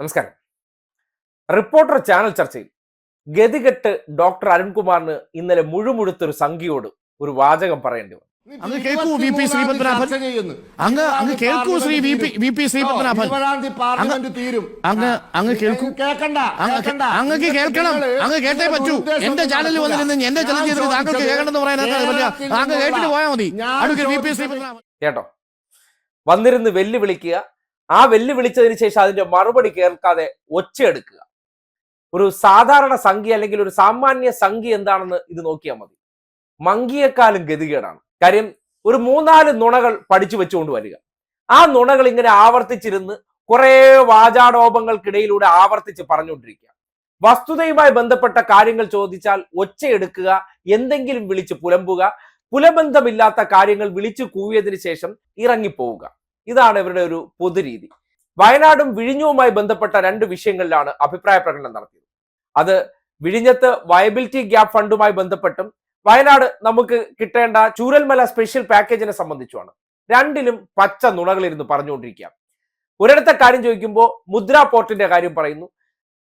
നമസ്കാരം. Reporter channel ചർച്ചയിൽ ഗതികെട്ട് doctor അരുൺകുമാറിന് ഇന്നലെ മുഴുമുഴുത്തൊരു സംഖ്യയോട് ഒരു വാചകം പറയേണ്ടി വന്നു. അങ്ങ് കേൾക്കൂ വി പി ശ്രീപത്മനാഭൻ. അങ്ങ് അങ്ങ് കേൾക്കൂ Shri V P V P Sreepadmanabhan. Parliament തീരും. അങ്ങ് അങ്ങ് കേൾക്കൂ. കേൾക്കണ്ട കേൾക്കണ്ട. അങ്ങക്ക് കേൾക്കണം. അങ്ങ് കേട്ടേ പറ്റൂ. എന്റെ ചാനലിൽ. വന്നിരുന്ന് എന്റെ ചലഞ്ച് ചെയ്തിട്ട് ഞാൻ താങ്കൾക്ക് ചോദിച്ചത് കേൾക്കണമെന്ന് പറയാനൊക്കെ അങ്ങ് കേട്ടിട്ട് പോയാൽ മതി. ഞാൻ അടുക്കൽ വി പി ശ്രീപത്മനാഭൻ. കേട്ടോ. വന്നിരുന്ന് വെല്ലുവിളിക്കുക ആ വെല്ലുവിളിച്ചതിന് ശേഷം അതിന്റെ മറുപടി കേൾക്കാതെ ഒച്ചയെടുക്കുക. ഒരു സാധാരണ സംഖ്യ അല്ലെങ്കിൽ ഒരു സാമാന്യ സംഖ്യ എന്താണെന്ന് ഇത് നോക്കിയാൽ മതി. മങ്കിയെക്കാളും ഗതികേടാണ്. കാര്യം ഒരു മൂന്നാൽ നുണകൾ പഠിച്ചു വെച്ചുകൊണ്ട് വരിക. ആ നുണകൾ ഇങ്ങനെ ആവർത്തിച്ചിരുന്ന് കുറെ വാചാടോപങ്ങൾക്കിടയിലൂടെ ആവർത്തിച്ച് പറഞ്ഞുകൊണ്ടിരിക്കുക. വസ്തുതയുമായി ബന്ധപ്പെട്ട കാര്യങ്ങൾ ചോദിച്ചാൽ ഒച്ചയെടുക്കുക എന്തെങ്കിലും വിളിച്ച് പുലമ്പുക പുലബന്ധമില്ലാത്ത കാര്യങ്ങൾ വിളിച്ചു കൂവിയതിനു ശേഷം ഇറങ്ങിപ്പോവുക. ഇതാണ് ഇവരുടെ ഒരു പൊതുരീതി. വയനാടും വിഴിഞ്ഞവുമായി ബന്ധപ്പെട്ട രണ്ട് വിഷയങ്ങളിലാണ് അഭിപ്രായ പ്രകടനം നടത്തിയത്. അത് വിഴിഞ്ഞത്ത് വയബിലിറ്റി ഗ്യാപ് ഫണ്ടുമായി ബന്ധപ്പെട്ടും വയനാട് നമുക്ക് കിട്ടേണ്ട ചൂരൽമല സ്പെഷ്യൽ പാക്കേജിനെ സംബന്ധിച്ചുമാണ്. രണ്ടിലും പച്ച നുണകളിരുന്ന് പറഞ്ഞുകൊണ്ടിരിക്കുക ഒരിടത്തെ കാര്യം ചോദിക്കുമ്പോൾ മുദ്ര പോർട്ടിന്റെ കാര്യം പറയുന്നു.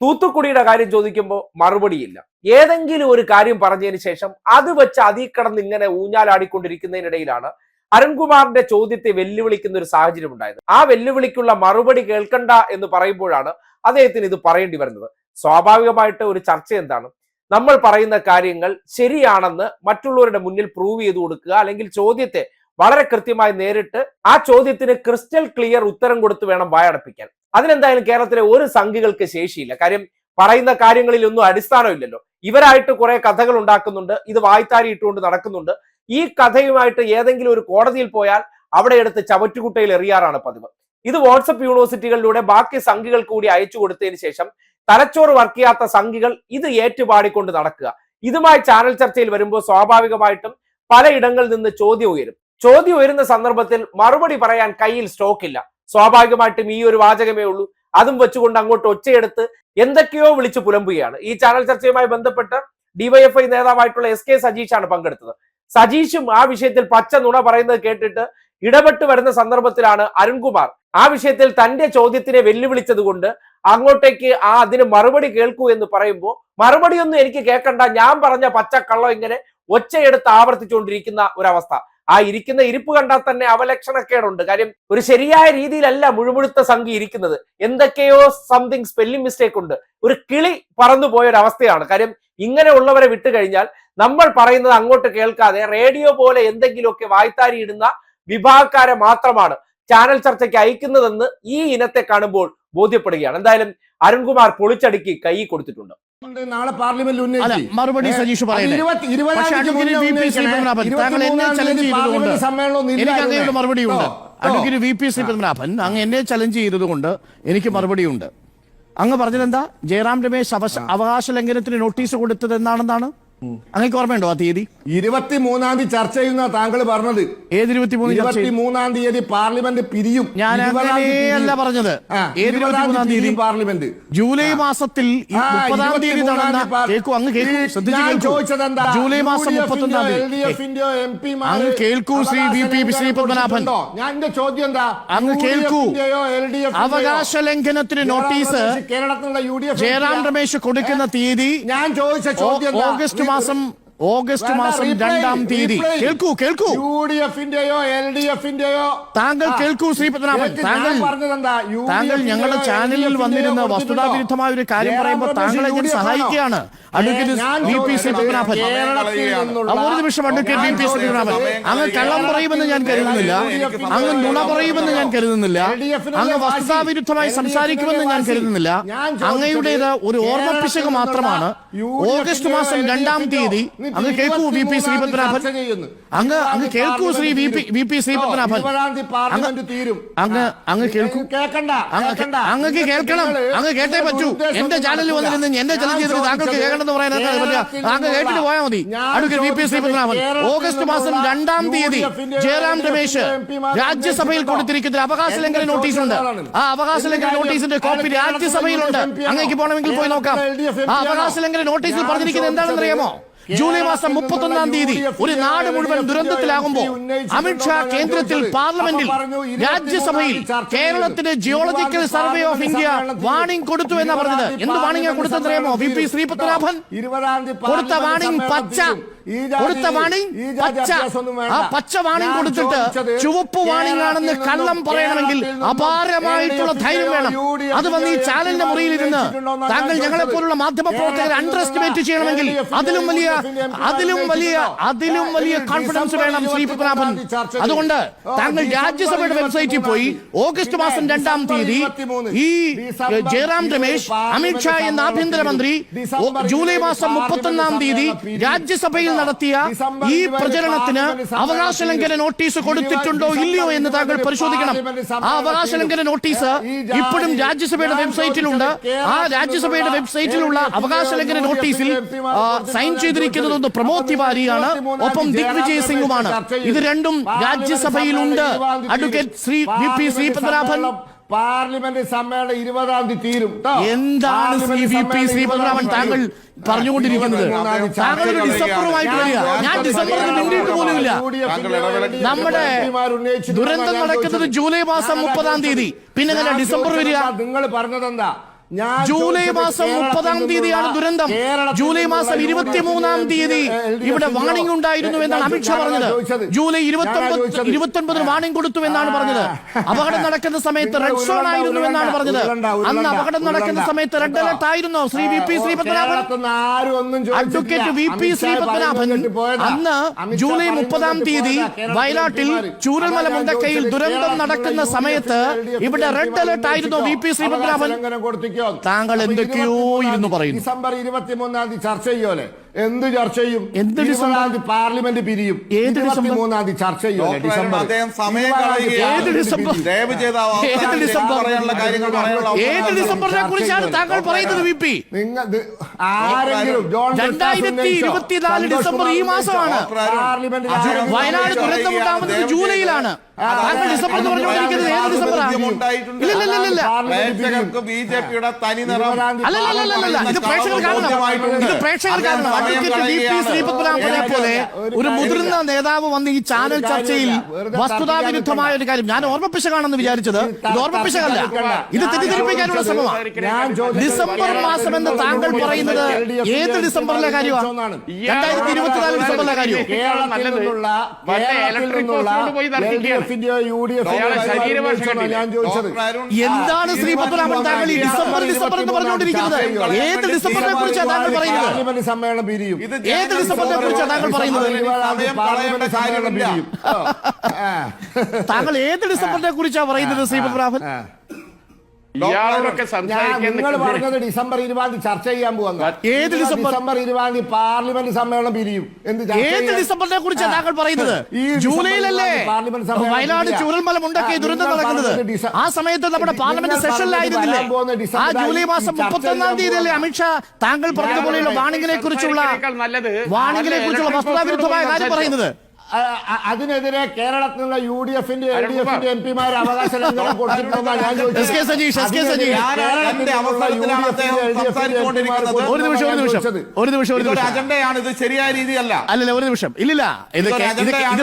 തൂത്തുക്കുടിയുടെ കാര്യം ചോദിക്കുമ്പോൾ മറുപടിയില്ല. ഏതെങ്കിലും ഒരു കാര്യം പറഞ്ഞതിന് ശേഷം അത് വെച്ച് അതിൽ കടന്ന് ഇങ്ങനെ ഊഞ്ഞാലാടിക്കൊണ്ടിരിക്കുന്നതിനിടയിലാണ് അരുൺകുമാറിന്റെ ചോദ്യത്തെ വെല്ലുവിളിക്കുന്ന ഒരു സാഹചര്യം ഉണ്ടായത്. ആ വെല്ലുവിളിക്കുള്ള മറുപടി കേൾക്കണ്ട എന്ന് പറയുമ്പോഴാണ് അദ്ദേഹത്തിന് ഇത് പറയേണ്ടി വരുന്നത്. സ്വാഭാവികമായിട്ട് ഒരു ചർച്ച എന്താണ്? നമ്മൾ പറയുന്ന കാര്യങ്ങൾ ശരിയാണെന്ന് മറ്റുള്ളവരുടെ മുന്നിൽ പ്രൂവ് ചെയ്തു കൊടുക്കുക അല്ലെങ്കിൽ ചോദ്യത്തെ വളരെ കൃത്യമായി നേരിട്ട് ആ ചോദ്യത്തിന് ക്രിസ്റ്റൽ ക്ലിയർ ഉത്തരം കൊടുത്ത് വേണം വായടപ്പിക്കാൻ. അതിനെന്തായാലും കേരളത്തിലെ ഒരു സംഘികൾക്ക് ശേഷിയില്ല. കാര്യം പറയുന്ന കാര്യങ്ങളിൽ ഒന്നും അടിസ്ഥാനമില്ലല്ലോ. ഇവരായിട്ട് കുറെ കഥകൾ ഉണ്ടാക്കുന്നുണ്ട്. ഇത് വായ്ത്താരി ഇട്ടുകൊണ്ട് നടക്കുന്നുണ്ട്. ഈ കഥയുമായിട്ട് ഏതെങ്കിലും ഒരു കോടതിയിൽ പോയാൽ അവിടെ എടുത്ത് ചവറ്റുകുട്ടയിൽ എറിയാറാണ് പതിവ്. ഇത് വാട്സപ്പ് യൂണിവേഴ്സിറ്റികളിലൂടെ ബാക്കി സംഘികൾ കൂടി അയച്ചു കൊടുത്തതിന് ശേഷം തലച്ചോറ് വർക്ക് ചെയ്യാത്ത സംഖ്യകൾ ഇത് ഏറ്റുപാടിക്കൊണ്ട് നടക്കുക. ഇതുമായി ചാനൽ ചർച്ചയിൽ വരുമ്പോൾ സ്വാഭാവികമായിട്ടും പലയിടങ്ങളിൽ നിന്ന് ചോദ്യം ഉയരും. ചോദ്യം ഉയരുന്ന സന്ദർഭത്തിൽ മറുപടി പറയാൻ കയ്യിൽ സ്റ്റോക്ക് ഇല്ല. സ്വാഭാവികമായിട്ടും ഈ ഒരു വാചകമേ ഉള്ളൂ. അതും വെച്ചുകൊണ്ട് അങ്ങോട്ട് ഒച്ചയെടുത്ത് എന്തൊക്കെയോ വിളിച്ചു പുലമ്പുകയാണ്. ഈ ചാനൽ ചർച്ചയുമായി ബന്ധപ്പെട്ട് ഡിവൈഎഫ്ഐ നേതാവായിട്ടുള്ള എസ് കെ സജീഷാണ് പങ്കെടുത്തത്. സജീഷും ആ വിഷയത്തിൽ പച്ച നുണ പറയുന്നത് കേട്ടിട്ട് ഇടപെട്ട് വരുന്ന സന്ദർഭത്തിലാണ് അരുൺകുമാർ. ആ വിഷയത്തിൽ തന്റെ ചോദ്യത്തിനെ വെല്ലുവിളിച്ചത് കൊണ്ട് അങ്ങോട്ടേക്ക് ആ അതിന് മറുപടി കേൾക്കൂ എന്ന് പറയുമ്പോൾ മറുപടി ഒന്നും എനിക്ക് കേൾക്കണ്ട ഞാൻ പറഞ്ഞ പച്ചക്കള്ളം ഇങ്ങനെ ഒച്ചയെടുത്ത് ആവർത്തിച്ചുകൊണ്ടിരിക്കുന്ന ഒരവസ്ഥ. ആ ഇരിക്കുന്ന ഇരിപ്പ് കണ്ടാൽ തന്നെ അവലക്ഷണക്കേടുണ്ട്. കാര്യം ഒരു ശരിയായ രീതിയിലല്ല മുഴുമുഴുത്ത സംഖ്യ ഇരിക്കുന്നത്. എന്തൊക്കെയോ സംതിങ് സ്പെല്ലിംഗ് മിസ്റ്റേക്ക് ഉണ്ട്. ഒരു കിളി പറന്നു പോയ ഒരു അവസ്ഥയാണ് കാര്യം ഇങ്ങനെ ഉള്ളവരെ വിട്ടു കഴിഞ്ഞാൽ നമ്മൾ പറയുന്നത് അങ്ങോട്ട് കേൾക്കാതെ റേഡിയോ പോലെ എന്തെങ്കിലുമൊക്കെ വായ്ത്താരി ഇടുന്ന വിഭാഗക്കാരെ മാത്രമാണ് ചാനൽ ചർച്ചയ്ക്ക് അയക്കുന്നതെന്ന് ഈ ഇനത്തെ കാണുമ്പോൾ ബോധ്യപ്പെടുകയാണ്. എന്തായാലും അരുൺകുമാർ പൊളിച്ചടുക്കി കൈ കൊടുത്തിട്ടുണ്ട്. നാളെ പാർലമെന്റിൽ മറുപടി സജീഷ് ഇരുപത്തി- ഇരുപതാം അഡ്വക്കേറ്റ് വി പി ഉന്നയിക്കണേ. ശ്രീപത്മനാഭൻ എന്നെ ചലഞ്ച് തീയതി ചെയ്തതുകൊണ്ട്. എനിക്ക് മറുപടി ഉണ്ട് മറുപടിയുണ്ട്. കേട്ടോ? അഡ്വക്കേറ്റ് വി അങ്ങ് എന്നെ ചലഞ്ച് ചെയ്തതുകൊണ്ട് എനിക്ക് മറുപടിയുണ്ട്. അങ്ങ് പറഞ്ഞതെന്താ? ജയറാം രമേശ് അവകാശ ലംഘനത്തിന് നോട്ടീസ് കൊടുത്തത് എന്നാണെന്നാണ് അങ്ങേക്ക് ഓർമ്മയുണ്ടോ ആ തീയതി? ഇരുപത്തിമൂന്നാം തീയതി ചർച്ച ചെയ്യുന്ന താങ്കൾ പറഞ്ഞത്. ഏത് ഇരുപത്തിമൂന്ന് ചർച്ച ചെയ്തു? ഇരുപത്തിമൂന്നാം തീയതി പാർലമെന്റ് പിരിയും. ഞാൻ ഇരുപതാം തീയതി അങ്ങനെയല്ല പിരിയും. പറഞ്ഞത്. ആ, ഏത് ഇരുപതാം ഇരുപത്തിമൂന്നാം തീയതി? പാർലമെന്റ്. ജൂലൈ മാസത്തിൽ ഈ ആ, മുപ്പതാം തീയതി ഇരുപത്തിമൂന്നാം നടന്ന തീയതി പാർ- കേൾക്കൂ അങ്ങ് കേൾക്കൂ ഈ ശ്രദ്ധിച്ച് ഞാൻ കേൾക്കൂ. ചോദിച്ചതെന്താ? ജൂലൈ മാസം മുപ്പത്തൊന്നാം മാര് അങ്ങ് കേൾക്കൂ ശ്രീ വി പി അവകാശ ശ്രീ പത്മനാഭൻ. ഞാൻ എന്റെ ചോദ്യം എന്താ? അങ്ങ് കേൾക്കൂ. അവകാശ ലംഘനത്തിന് നോട്ടീസ് കേരളത്തിലുള്ള U D F Jairam Ramesh കൊടുക്കുന്ന തീയതി ഞാൻ ചോദിച്ച ചോദ്യം എന്താ? ഓഗസ്റ്റ് മാസം ഓഗസ്റ്റ് മാസം രണ്ടാം തീയതി. കേൾക്കൂ കേൾക്കൂ. യു ഡി എഫിന്റെയോ എൽ ഡി എഫിന്റെയോ? താങ്കൾ കേൾക്കൂ ശ്രീ പത്മനാഭൻ. താങ്കൾ താങ്കൾ ഞങ്ങളുടെ ചാനലിൽ വന്നിരുന്ന വസ്തുതാവിരുദ്ധമായ ഒരു കാര്യം പറയുമ്പോൾ താങ്കളെ ഞാൻ സഹായിക്കുകയാണ്. Advocate P Padmanabhan. ഒരു നിമിഷം advocate V P Shri Padmanabhan. അങ്ങ് കള്ളം പറയുമെന്ന് ഞാൻ കരുതുന്നില്ല. അങ്ങ് നുണ പറയുമെന്ന് ഞാൻ കരുതുന്നില്ല. അങ്ങ് വസ്തുതാവിരുദ്ധമായി സംസാരിക്കുമെന്ന് ഞാൻ കരുതുന്നില്ല. അങ്ങയുടേത് ഒരു ഓർമ്മപ്പിശക് മാത്രമാണ്. ഓഗസ്റ്റ് മാസം രണ്ടാം തീയതി അങ്ങ് കേൾക്കൂ വി പി ശ്രീപത്മനാഭൻ. അങ്ങ് അങ്ങ് കേൾക്കൂ Shri V P V P Sreepadmanabhan. അങ്ങ് അങ്ങ് കേൾക്കൂ. കേൾക്കണ്ട അങ്ങ് അങ്ങക്ക് കേൾക്കണം. അങ്ങ് കേട്ടേ പറ്റൂ. എന്റെ ചാനലിൽ. വന്നിരുന്ന് എന്റെ ഞാൻ താങ്കൾക്ക് കേൾക്കണം കേൾക്കണമെന്ന് പറയാൻ അങ്ങ് കേട്ടിട്ട് പോയാൽ മതി. അടുക്കൽ വി പി ശ്രീപത്മനാഭൻ. ഓഗസ്റ്റ് മാസം രണ്ടാം തീയതി ജയറാം രമേശ് രാജ്യസഭയിൽ കൊടുത്തിരിക്കുന്ന അവകാശ ലംഘന നോട്ടീസ് ഉണ്ട്. ആ അവകാശ ലംഘന നോട്ടീസിന്റെ കോപ്പി രാജ്യസഭയിലുണ്ട്. അങ്ങേക്ക് പോകണമെങ്കിൽ പോയി നോക്കാം. ആ അവകാശ ലംഘന നോട്ടീസിൽ പറഞ്ഞിരിക്കുന്നത് എന്താണെന്ന് അറിയാമോ ജൂലൈ മാസം മുപ്പത്തൊന്നാം തീയതി ഒരു നാട് മുഴുവൻ ദുരന്തത്തിലാകുമ്പോൾ അമിത്ഷാ കേന്ദ്രത്തിൽ പാർലമെന്റിൽ രാജ്യസഭയിൽ കേരളത്തിന് geological survey of India warning കൊടുത്തു എന്നാ പറഞ്ഞത്. എന്ത് വാണിംഗ് കൊടുത്തെന്നറിയാമോ വി പി ശ്രീപത്മനാഭൻ കൊടുത്ത വാണിംഗ് പച്ച കൊടുത്ത വാണിംഗ് ആ പച്ച വാണിംഗ് കൊടുത്തിട്ട് ചുവപ്പ് വാണിംഗ് ആണെന്ന് കള്ളം പറയണമെങ്കിൽ അപാരമായിട്ടുള്ള ധൈര്യം വേണം. അത് വന്ന് ഈ ചാനലിന്റെ മുറിയിൽ ഇരുന്ന് താങ്കൾ ഞങ്ങളെ പോലുള്ള മാധ്യമ പ്രവർത്തകരെ അണ്ടർ എസ്റ്റിമേറ്റ് ചെയ്യണമെങ്കിൽ അതിലും വലിയ അതിലും വലിയ അതിലും വലിയ കോൺഫിഡൻസ് വേണം ശ്രീ പത്മനാഭൻ അതുകൊണ്ട് താങ്കൾ രാജ്യസഭയുടെ വെബ്സൈറ്റിൽ പോയി ഓഗസ്റ്റ് മാസം രണ്ടാം തീയതി ഈ ജയറാം രമേശ് അമിത്ഷാ എന്ന ആഭ്യന്തരമന്ത്രി ജൂലൈ മാസം മുപ്പത്തൊന്നാം തീയതി രാജ്യസഭയിൽ നടത്തിയ ഈ പ്രചരണത്തിന് അവകാശ ലംഘന നോട്ടീസ് കൊടുത്തിട്ടുണ്ടോ ഇല്ലയോ എന്ന് താങ്കൾ പരിശോധിക്കണം. ആ അവകാശ ലംഘന നോട്ടീസ് ഇപ്പോഴും രാജ്യസഭയുടെ വെബ്സൈറ്റിലുണ്ട്. ആ രാജ്യസഭയുടെ വെബ്സൈറ്റിലുള്ള അവകാശ ലംഘന നോട്ടീസിൽ സൈൻ ചെയ്തിരിക്കുന്നത് ഒന്ന് പ്രമോദ് തിവാരിയാണ് ഒപ്പം ദിഗ്വിജയ് സിംഗുമാണ്. ഇത് രണ്ടും രാജ്യസഭയിലുണ്ട്. Advocate Shri V P Sreepadmanabhan parliament സമ്മേളനം ഇരുപതാം തീയതി തീരും എന്താണ് സി വി പി ശ്രീപദ്രാമൻ താങ്കൾ പറഞ്ഞുകൊണ്ടിരിക്കുന്നത്. താങ്കൾ ഡിസംബറുമായിട്ട് വരിക. ഞാൻ മിണ്ടിയിട്ട് പോലുമില്ല. നമ്മുടെ ദുരന്തം നടക്കുന്നത് ജൂലൈ മാസം മുപ്പതാം തീയതി. പിന്നെ ഡിസംബർ വരിക? നിങ്ങൾ പറഞ്ഞതെന്താ? ജൂലൈ മാസം മുപ്പതാം തീയതിയാണ് ദുരന്തം. ജൂലൈ മാസം ഇരുപത്തിമൂന്നാം തീയതി ഇവിടെ വാണിംഗ് ഉണ്ടായിരുന്നു എന്നാണ് അമിത്ഷാ പറഞ്ഞത്. ജൂലൈ ഇരുപത്തൊമ്പത്. ഇരുപത്തൊൻപതിന് വാണിംഗ് കൊടുത്തു എന്നാണ് പറഞ്ഞത്. അപകടം നടക്കുന്ന സമയത്ത് റെഡ് സോൺ ആയിരുന്നു എന്നാണ് പറഞ്ഞത്. അന്ന് അപകടം നടക്കുന്ന സമയത്ത് റെഡ് അലർട്ട് ആയിരുന്നു. Shri V P Sreepadmanabhan. Advocate V P Sreepadmanabhan അന്ന് ജൂലൈ മുപ്പതാം തീയതി. വയനാട്ടിൽ ചൂരൽമല മുണ്ടക്കയിൽ ദുരന്തം നടക്കുന്ന സമയത്ത് ഇവിടെ റെഡ് അലർട്ട് ആയിരുന്നു വി പി ശ്രീപത്മനാഭൻ? താങ്കൾ എന്തൊക്കെയോ ഇരുന്ന് പറയുന്നു. ഡിസംബർ ഇരുപത്തിമൂന്നാം തീയതി ചർച്ച ചെയ്യുമല്ലേ എന്ത് ചർച്ച ചെയ്യും എന്ത് ഡിസംബർ? തീയതി പാർലമെന്റ് പിരിയും ഏത് ഡിസംബർ? മൂന്നാം തീയതി ചർച്ച ചെയ്യും ഡിസംബർ ഏത് ഡിസംബർ? ഏത് ഡിസംബർ? പറയാനുള്ള കാര്യങ്ങൾ പറയാനുള്ള ഏത് ഡിസംബറിനെ കുറിച്ചാണ് താങ്കൾ പറയുന്നത് വി പി നിങ്ങൾ ആരെങ്കിലും രണ്ടായിരത്തി? ഇരുപത്തിനാല് ഡിസംബർ ഈ മാസമാണ്. പാർലമെന്റ് വയനാട് ദുരന്തമുണ്ടാവുന്നത് ജൂലൈയിലാണ് താങ്കൾ ഡിസംബർ എന്ന് പറഞ്ഞുകൊണ്ടിരിക്കുന്നത് ഏത് ഡിസംബറാണ് ഉണ്ടായിട്ടുണ്ട്. ഇല്ല ഇല്ല ഇല്ല ഇല്ല പ്രേക്ഷകർക്ക് ബി ജെ പിയുടെ തനി നിറം ഇരുപതാം തീയതി അല്ല അല്ല അല്ല അല്ല ഇത് പ്രേക്ഷകർ കാണണം ഇത് പ്രേക്ഷകർ കാണണം പോലെ ഒരു മുതിർന്ന നേതാവ് വന്ന് ഈ ചാനൽ ചർച്ചയിൽ വസ്തുതാവിരുദ്ധമായ ഒരു കാര്യം. ഞാൻ ഓർമ്മപ്പിശകാണെന്ന് വിചാരിച്ചത്. ഇത് ഓർമ്മപ്പിശകല്ല ഇത് തെറ്റിദ്ധരിപ്പിക്കാനുള്ള ശ്രമമാണ് ഞാൻ ഡിസംബർ മാസം എന്ന് താങ്കൾ പറയുന്നത് ഏത് ഡിസംബറിലെ കാര്യമാണ് രണ്ടായിരത്തി ഇരുപത്തിനാല് ഡിസംബറിലെ കാര്യം? എന്താണ് ശ്രീ പത്മനാഭൻ താങ്കൾ ഈ ഡിസംബർ ഡിസംബർ എന്ന് പറഞ്ഞുകൊണ്ടിരിക്കുന്നത്? ഏത് ഡിസംബറിനെ കുറിച്ചാണ് താങ്കൾ പറയുന്നത്? സമ്മേളനം പിരിയും ഏത് ഡിസംബറിനെ കുറിച്ചാണ് താങ്കൾ പറയുന്നത്? താങ്കൾ ഏത് ഡിസംബറിനെ കുറിച്ചാണ് പറയുന്നത് ശ്രീ പത്മനാഭൻ ഇയാളോടൊക്കെ നിങ്ങൾ പറഞ്ഞത് ഡിസംബർ ഇരുപതാം തീയതി ചർച്ച ചെയ്യാൻ പോകുന്ന ഏത് ഡിസംബർ? ഡിസംബർ ഇരുപതാം തീയതി പാർലമെന്റ് സമ്മേളനം പിരിയും. എന്ത് ഏത് ഡിസംബറിനെ കുറിച്ചാണ് താങ്കൾ പറയുന്നത്? ഈ ജൂലൈയിലല്ലേ? പാർലമെന്റ് വയനാട് ചൂരൽമല ചുരൽമല ദുരന്തം നടക്കുന്നത്. ആ സമയത്ത് നമ്മുടെ പാർലമെന്റ് സെഷനിലായിരുന്നില്ലേ ആ ജൂലൈ മാസം മുപ്പത്തൊന്നാം തീയതിയല്ലേ അമിത്ഷാ താങ്കൾ പറഞ്ഞതുപോലെയുള്ള വാണിങ്ങിനെ കുറിച്ചുള്ള വാണിങ്ങിനെ കുറിച്ചുള്ള വസ്തുതാവിരുദ്ധമായ കാര്യം പറയുന്നത്. അതിനെതിരെ കേരളത്തിലുള്ള യു ഡി എഫിന്റെ എൽ ഡി. എഫിന്റെ എം പിമാർ അവകാശ ലംഘനം കൊടുത്തിട്ടുണ്ടെന്നാണ് ഇത് ശരിയായ രീതിയല്ല അല്ലല്ല ഒരു നിമിഷം. ഇല്ലില്ല. ഇത്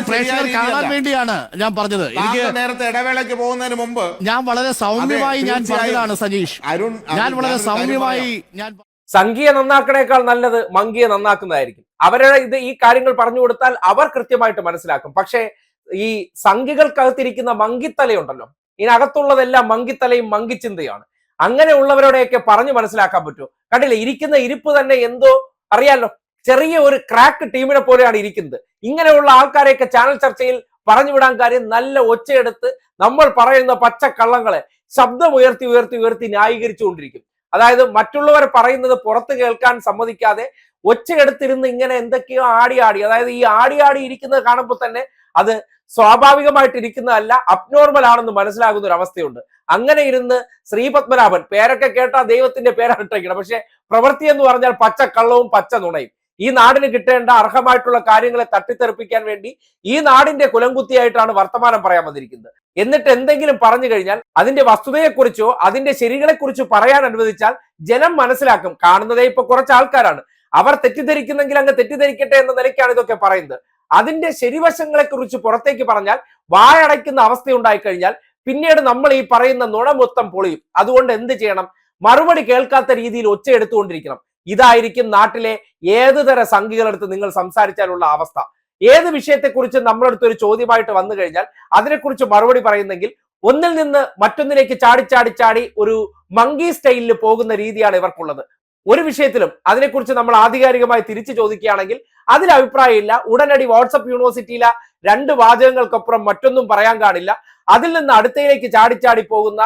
പ്രേക്ഷകർ കാണാൻ വേണ്ടിയാണ് ഞാൻ പറഞ്ഞത്. എനിക്ക് നേരത്തെ ഇടവേളയ്ക്ക് പോകുന്നതിന് മുമ്പ് ഞാൻ വളരെ സൗമ്യമായി ഞാൻ പറഞ്ഞതാണ് സജീഷ് അരുൺ ഞാൻ വളരെ സൗമ്യമായി ഞാൻ സംഖ്യയെ നന്നാക്കണേക്കാൾ നല്ലത് മങ്കിയെ നന്നാക്കുന്നതായിരിക്കും. അവരുടെ ഇത് ഈ കാര്യങ്ങൾ പറഞ്ഞു കൊടുത്താൽ അവർ കൃത്യമായിട്ട് മനസ്സിലാക്കും. പക്ഷേ ഈ സംഖ്യകൾക്കകത്തിരിക്കുന്ന മങ്കിത്തലയുണ്ടല്ലോ. ഇതിനകത്തുള്ളതെല്ലാം മങ്കിത്തലയും മങ്കിച്ചിന്തയാണ് അങ്ങനെയുള്ളവരോടെയൊക്കെ പറഞ്ഞു മനസ്സിലാക്കാൻ പറ്റുമോ? കണ്ടില്ലേ? ഇരിക്കുന്ന ഇരിപ്പ് തന്നെ എന്തോ അറിയാലോ? ചെറിയ ഒരു ക്രാക്ക് ടീമിനെ പോലെയാണ് ഇരിക്കുന്നത്. ഇങ്ങനെയുള്ള ആൾക്കാരെയൊക്കെ ചാനൽ ചർച്ചയിൽ പറഞ്ഞു വിടാൻ കാര്യം നല്ല ഒച്ചയെടുത്ത് നമ്മൾ പറയുന്ന പച്ചക്കള്ളങ്ങളെ ശബ്ദം ഉയർത്തി ഉയർത്തി ഉയർത്തി ന്യായീകരിച്ചുകൊണ്ടിരിക്കും. അതായത് മറ്റുള്ളവർ പറയുന്നത് പുറത്ത് കേൾക്കാൻ സമ്മതിക്കാതെ ഒച്ചയെടുത്തിരുന്ന് ഇങ്ങനെ എന്തൊക്കെയോ ആടി ആടി അതായത് ഈ ആടി ആടി ഇരിക്കുന്നത് കാണുമ്പോൾ തന്നെ അത് സ്വാഭാവികമായിട്ട് ഇരിക്കുന്നതല്ല അബ്നോർമൽ ആണെന്ന് മനസ്സിലാകുന്ന ഒരു അവസ്ഥയുണ്ട്. അങ്ങനെ ഇരുന്ന് ശ്രീപത്മനാഭൻ പേരൊക്കെ കേട്ടാ ദൈവത്തിന്റെ പേരാണ് ഇട്ടേക്കണം പക്ഷെ പ്രവൃത്തി എന്ന് പറഞ്ഞാൽ പച്ച കള്ളവും പച്ച നുണയും ഈ നാടിന് കിട്ടേണ്ട അർഹമായിട്ടുള്ള കാര്യങ്ങളെ തട്ടിത്തെറിപ്പിക്കാൻ വേണ്ടി ഈ നാടിന്റെ കുലംകുത്തിയായിട്ടാണ് വർത്തമാനം പറയാൻ വന്നിരിക്കുന്നത്. എന്നിട്ട് എന്തെങ്കിലും പറഞ്ഞു കഴിഞ്ഞാൽ അതിന്റെ വസ്തുതയെക്കുറിച്ചോ അതിന്റെ ശരികളെക്കുറിച്ചോ പറയാൻ അനുവദിച്ചാൽ ജനം മനസ്സിലാക്കും. കാണുന്നതേ ഇപ്പൊ കുറച്ച് ആൾക്കാരാണ്. അവർ തെറ്റിദ്ധരിക്കുന്നെങ്കിൽ അങ്ങ് തെറ്റിദ്ധരിക്കട്ടെ എന്ന നിലയ്ക്കാണ് ഇതൊക്കെ പറയുന്നത്. അതിന്റെ ശരിവശങ്ങളെ കുറിച്ച് പുറത്തേക്ക് പറഞ്ഞാൽ വായടയ്ക്കുന്ന അവസ്ഥ ഉണ്ടായിക്കഴിഞ്ഞാൽ പിന്നീട് നമ്മൾ ഈ പറയുന്ന നുണ മൊത്തം പൊളിയും. അതുകൊണ്ട് എന്ത് ചെയ്യണം? മറുപടി കേൾക്കാത്ത രീതിയിൽ ഒച്ചയെടുത്തുകൊണ്ടിരിക്കണം ഇതായിരിക്കും നാട്ടിലെ ഏത് തര സംഘികളെടുത്ത് നിങ്ങൾ സംസാരിച്ചാലുള്ള അവസ്ഥ. ഏത് വിഷയത്തെക്കുറിച്ച് നമ്മളെടുത്ത് ഒരു ചോദ്യമായിട്ട് വന്നു കഴിഞ്ഞാൽ അതിനെക്കുറിച്ച് മറുപടി പറയുന്നെങ്കിൽ ഒന്നിൽ നിന്ന് മറ്റൊന്നിലേക്ക് ചാടി ചാടി ചാടി ഒരു മങ്കി സ്റ്റൈലിൽ പോകുന്ന രീതിയാണ് ഇവർക്കുള്ളത്. ഒരു വിഷയത്തിലും അതിനെക്കുറിച്ച് നമ്മൾ ആധികാരികമായി തിരിച്ചു ചോദിക്കുകയാണെങ്കിൽ അതിൽ അഭിപ്രായമില്ല. ഉടനടി വാട്സപ്പ് യൂണിവേഴ്സിറ്റിയിലെ രണ്ട് വാചകങ്ങൾക്കപ്പുറം മറ്റൊന്നും പറയാൻ കാണില്ല. അതിൽ നിന്ന് അടുത്തയിലേക്ക് ചാടി ചാടി പോകുന്ന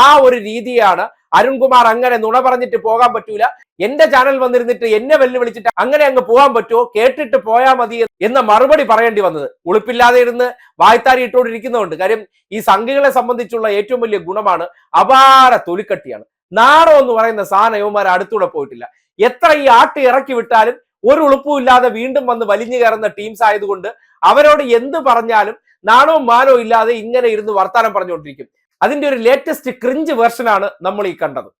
ആ ഒരു രീതിയാണ് അരുൺകുമാർ അങ്ങനെ നുണ പറഞ്ഞിട്ട് പോകാൻ പറ്റൂല. എന്റെ ചാനൽ വന്നിരുന്നിട്ട് എന്നെ വെല്ലുവിളിച്ചിട്ട് അങ്ങനെ അങ്ങ് പോകാൻ പറ്റുമോ? കേട്ടിട്ട് പോയാ മതി എന്ന മറുപടി പറയേണ്ടി വന്നത്. ഉളുപ്പില്ലാതെ ഇരുന്ന് വായ്ത്താരി ഇട്ടുകൊണ്ടിരിക്കുന്നതുകൊണ്ട് കാര്യം ഈ സംഘികളെ സംബന്ധിച്ചുള്ള ഏറ്റവും വലിയ ഗുണമാണ് അപാര തൊലിക്കട്ടിയാണ്. നാടോ എന്ന് പറയുന്ന സാധനം യവന്മാർ അടുത്തൂടെ പോയിട്ടില്ല. എത്ര ഈ ആട്ട് ഇറക്കി വിട്ടാലും ഒരു ഉളുപ്പും ഇല്ലാതെ വീണ്ടും വന്ന് വലിഞ്ഞു കയറുന്ന ടീംസ് ആയതുകൊണ്ട് അവരോട് എന്ത് പറഞ്ഞാലും നാണോ മാനോ ഇല്ലാതെ ഇങ്ങനെ ഇരുന്ന് വർത്താനം പറഞ്ഞുകൊണ്ടിരിക്കും. അതിന്റെ ഒരു ലേറ്റസ്റ്റ് ക്രിഞ്ച് വേർഷനാണ് നമ്മൾ ഈ കണ്ടത്.